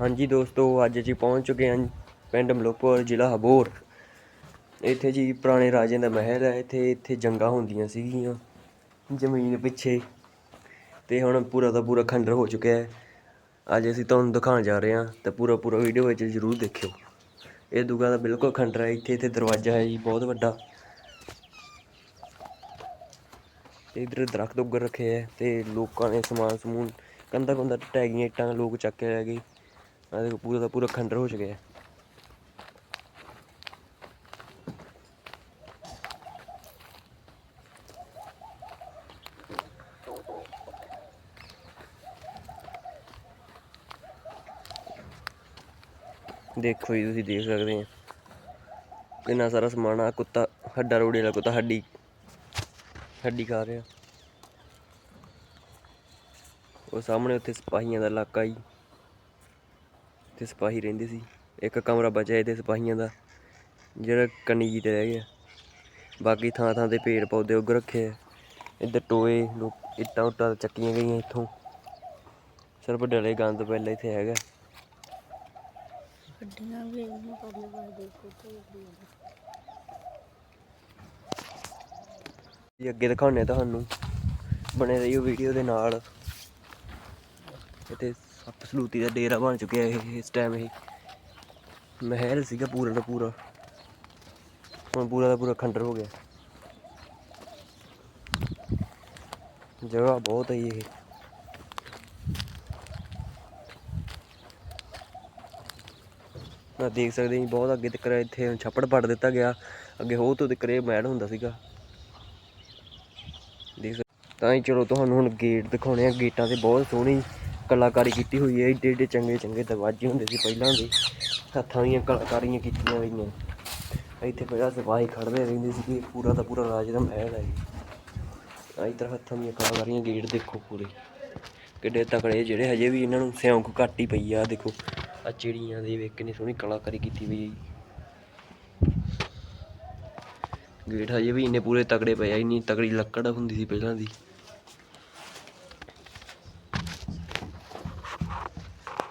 ਹਾਂਜੀ ਦੋਸਤੋ, ਅੱਜ ਅਸੀਂ ਪਹੁੰਚ ਚੁੱਕੇ ਹਾਂ ਪਿੰਡ ਮਲੋਪੁਰ, ਜ਼ਿਲ੍ਹਾ ਹਬੋਰ। ਇੱਥੇ ਜੀ ਪੁਰਾਣੇ ਰਾਜਿਆਂ ਦਾ ਮਹਿਲ ਹੈ, ਇੱਥੇ ਇੱਥੇ ਜੰਗਾਂ ਹੁੰਦੀਆਂ ਸੀਗੀਆਂ, ਜ਼ਮੀਨ ਪਿੱਛੇ। ਤੇ ਹੁਣ ਪੂਰਾ ਦਾ ਪੂਰਾ ਖੰਡਰ ਹੋ ਚੁੱਕਿਆ ਹੈ। ਅੱਜ ਅਸੀਂ ਤੁਹਾਨੂੰ ਦਿਖਾਉਣ ਜਾ ਰਹੇ ਹਾਂ, ਤੇ ਪੂਰਾ ਪੂਰਾ ਵੀਡੀਓ ਵਿੱਚ ਜ਼ਰੂਰ ਦੇਖਿਓ। ਇਹ ਦੁਗਾ ਦਾ ਬਿਲਕੁਲ ਖੰਡਰ ਹੈ, ਇੱਥੇ ਇੱਥੇ ਦਰਵਾਜ਼ਾ ਹੈ ਜੀ, ਬਹੁਤ ਵੱਡਾ। ਤੇ ਇਧਰ ਦਰਖਤ ਉੱਗਰ ਰੱਖੇ ਹੈ, ਤੇ ਲੋਕਾਂ ਨੇ ਸਮਾਨ ਸਮੂਨ ਕੰਧਾ ਕੰਧਾ ਟਹਿ ਗਈਆਂ ਇੱਟਾਂ ਲੋਕ ਚੱਕ ਕੇ ਲੈ ਗਏ। ਆ ਦੇਖੋ ਪੂਰਾ ਦਾ ਪੂਰਾ ਖੰਡਰ ਹੋ ਚੁੱਕਿਆ ਦੇਖੋ ਜੀ, ਤੁਸੀਂ ਦੇਖ ਸਕਦੇ ਆ ਕਿੰਨਾ ਸਾਰਾ ਸਮਾਨ ਆ, ਕੁੱਤਾ, ਹੱਡਾ ਰੋੜੀ ਵਾਲਾ ਕੁੱਤਾ ਹੱਡੀ ਹੱਡੀ ਖਾ ਰਿਹਾ। ਉਹ ਸਾਹਮਣੇ ਉੱਥੇ ਸਿਪਾਹੀਆਂ ਦਾ ਇਲਾਕਾ ਜੀ। ਤੇ ਸਿਪਾਹੀ ਰਹਿੰਦੇ ਸੀ। ਇੱਕ ਕਮਰਾ ਬਚਿਆ ਇਹਦੇ ਸਿਪਾਹੀਆਂ ਦਾ ਜਿਹੜਾ ਕਨੀਜੀ ਤੇ ਰਹਿ ਗਿਆ। ਬਾਕੀ ਥਾਂ ਥਾਂ ਤੇ ਪੇੜ ਪੌਦੇ ਉੱਗ ਰੱਖੇ ਆ। ਇੱਧਰ ਟੋਏ ਲੋਕ ਇੱਟਾਂ ਉੱਟਾਂ ਚੱਕੀਆਂ ਗਈਆਂ ਇੱਥੋਂ। ਸਿਰਫ ਡਲੇ ਗੰਦ ਪਹਿਲਾਂ ਇੱਥੇ ਹੈਗਾ। ਗੱਡੀਆਂ ਵੀ ਇਹਨੂੰ ਪਰਲੇ ਪਾਸੇ ਦੇਖੋ ਤੇ ਗੱਡੀਆਂ ਜੀ ਅੱਗੇ ਦਿਖਾਉਂਦੇ ਆ ਤੁਹਾਨੂੰ। ਬਣੇ ਰਹੀਓ ਵੀਡੀਓ ਦੇ ਨਾਲ। ਇੱਥੇ ਸਲੂਤੀ ਦਾ ਡੇਰਾ ਬਣ ਚੁੱਕਿਆ ਇਹ, ਇਸ ਟਾਈਮ ਇਹ। ਮਹਿਲ ਸੀਗਾ ਪੂਰਾ ਦਾ ਪੂਰਾ। ਹੁਣ ਪੂਰਾ ਦਾ ਪੂਰਾ ਖੰਡਰ ਹੋ ਗਿਆ। ਜਗ੍ਹਾ ਬਹੁਤ ਹੈ ਇਹ। ਮੈਂ ਦੇਖ ਸਕਦੇ ਜੀ, ਬਹੁਤ ਅੱਗੇ ਤੱਕ ਇੱਥੇ ਛੱਪੜ ਪੜ ਦਿੱਤਾ ਗਿਆ। ਅੱਗੇ ਹੋਰ ਤੋਂ ਤੱਕ ਇਹ ਮੈੜ ਹੁੰਦਾ ਸੀਗਾ। ਦੇਖ ਸਕ- ਤਾਂ ਹੀ ਚਲੋ ਤੁਹਾਨੂੰ ਹੁਣ ਗੇਟ ਦਿਖਾਉਣੇ ਆ। ਗੇਟਾਂ ਤੇ ਬਹੁਤ ਸੋਹਣੀ ਕਲਾਕਾਰੀ ਕੀਤੀ ਹੋਈ ਹੈ, ਏਡੇ ਏਡੇ ਚੰਗੇ ਚੰਗੇ ਦਰਵਾਜ਼ੇ ਹੁੰਦੇ ਸੀ ਪਹਿਲਾਂ ਦੇ। ਹੱਥਾਂ ਦੀਆਂ ਕਲਾਕਾਰੀਆਂ ਕੀਤੀਆਂ ਹੋਈਆਂ। ਇੱਥੇ ਪਹਿਲਾਂ ਸਿਪਾਹੀ ਖੜਦੇ ਰਹਿੰਦੇ ਸੀ ਪੂਰਾ ਦਾ ਪੂਰਾ ਰਾਜ ਦਾ ਮਹਿਲ ਹੈ ਜੀ ਆਹ ਇੱਧਰ ਹੱਥਾਂ ਦੀਆਂ ਕਲਾਕਾਰੀਆਂ, ਗੇਟ ਦੇਖੋ ਪੂਰੇ। ਕਿੱਡੇ ਤਕੜੇ ਜਿਹੜੇ ਹਜੇ ਵੀ ਇਹਨਾਂ ਨੂੰ ਸਿਉਂਕ ਘੱਟ ਹੀ ਪਈ ਆ ਦੇਖੋ। ਆ ਚਿੜੀਆਂ ਦੀ ਵੇਖ ਕਿੰਨੀ ਸੋਹਣੀ ਕਲਾਕਾਰੀ ਕੀਤੀ ਹੋਈ ਹੈ ਜੀ। ਗੇਟ ਹਜੇ ਵੀ ਇੰਨੇ ਪੂਰੇ ਤਕੜੇ ਪਏ ਆ, ਇੰਨੀ ਤਕੜੀ ਲੱਕੜ ਹੁੰਦੀ ਸੀ ਪਹਿਲਾਂ ਦੀ।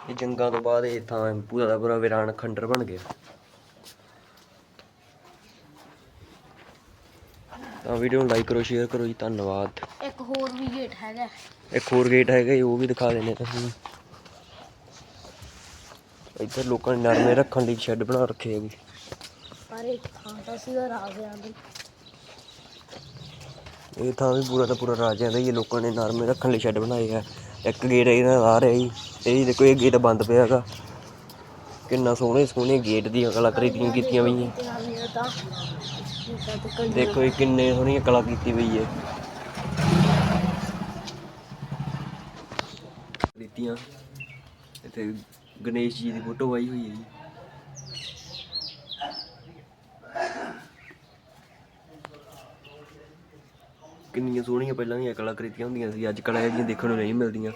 ਇਹ ਜੰਗਾਂ ਤੋਂ ਬਾਅਦ ਇਹ ਥਾਂ ਪੂਰਾ ਦਾ ਪੂਰਾ ਵੀਰਾਨ ਖੰਡਰ ਬਣ ਗਿਆ। ਤਾਂ ਵੀਡੀਓ ਨੂੰ ਲਾਈਕ ਕਰੋ ਸ਼ੇਅਰ ਕਰੋ ਜੀ ਧੰਨਵਾਦ। ਇੱਕ ਹੋਰ ਵੀ ਗੇਟ ਹੈਗਾ। ਇੱਕ ਹੋਰ ਗੇਟ ਹੈਗਾ ਜੀ, ਉਹ ਵੀ ਦਿਖਾ ਦਿੰਦੇ ਤੁਹਾਨੂੰ। ਇੱਧਰ ਲੋਕਾਂ ਨੇ ਨਰਮੇ ਰੱਖਣ ਲਈ ਸ਼ੈੱਡ ਬਣਾ ਰੱਖੇ ਜੀ ਪਰ ਇੱਕ ਥਾਂ ਤਾਂ ਸੀਗਾ ਰਾਜਿਆਂ ਦੀ। ਇਹ ਥਾਂ ਵੀ ਪੂਰਾ ਦਾ ਪੂਰਾ ਰਾਜਿਆਂ ਦਾ ਹੀ ਹੈ, ਲੋਕਾਂ ਨੇ ਨਰਮੇ ਰੱਖਣ ਲਈ ਸ਼ੈੱਡ ਬਣਾਏ ਆ। ਇੱਕ ਗੇਟ ਇਹਨਾਂ ਦਾ ਆ ਰਿਹਾ ਜੀ। ਇਹ ਦੇਖੋ, ਇਹ ਗੇਟ ਬੰਦ ਪਿਆ ਹੈਗਾ। ਕਿੰਨਾ ਸੋਹਣੇ ਸੋਹਣੇ ਗੇਟ ਦੀਆਂ ਕਲਾਕ੍ਰਿਤੀਆਂ ਕੀਤੀਆਂ ਹੋਈਆਂ। ਦੇਖੋ ਇਹ ਕਿੰਨੇ ਸੋਹਣੀਆਂ ਕਲਾ ਕੀਤੀ ਪਈ ਹੈ। ਰੀਤੀਆਂ ਇੱਥੇ ਗਣੇਸ਼ ਜੀ ਦੀ ਫੋਟੋ ਆਈ ਹੋਈ ਹੈ ਜੀ। ਕਿੰਨੀਆਂ ਸੋਹਣੀਆਂ ਪਹਿਲਾਂ ਦੀਆਂ ਕਲਾਕ੍ਰਿਤੀਆਂ ਹੁੰਦੀਆਂ ਸੀ ਅੱਜ ਕੱਲ੍ਹ ਇਹ ਜਿਹੀਆਂ ਦੇਖਣ ਨੂੰ ਨਹੀਂ ਮਿਲਦੀਆਂ।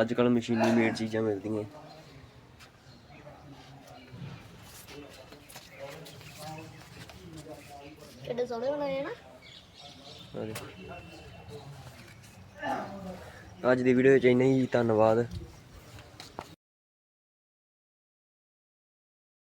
ਅੱਜ ਕੱਲ੍ਹ ਮਸ਼ੀਨੀ ਮੇਡ ਚੀਜ਼ਾਂ ਮਿਲਦੀਆਂ। ਕਿੱਡੇ ਸੋਹਣੇ ਬਣਾਏ ਆ ਨਾ। ਆ ਦੇਖੋ। ਅੱਜ ਦੀ ਵੀਡੀਓ ਚ ਇੰਨਾ ਹੀ ਧੰਨਵਾਦ।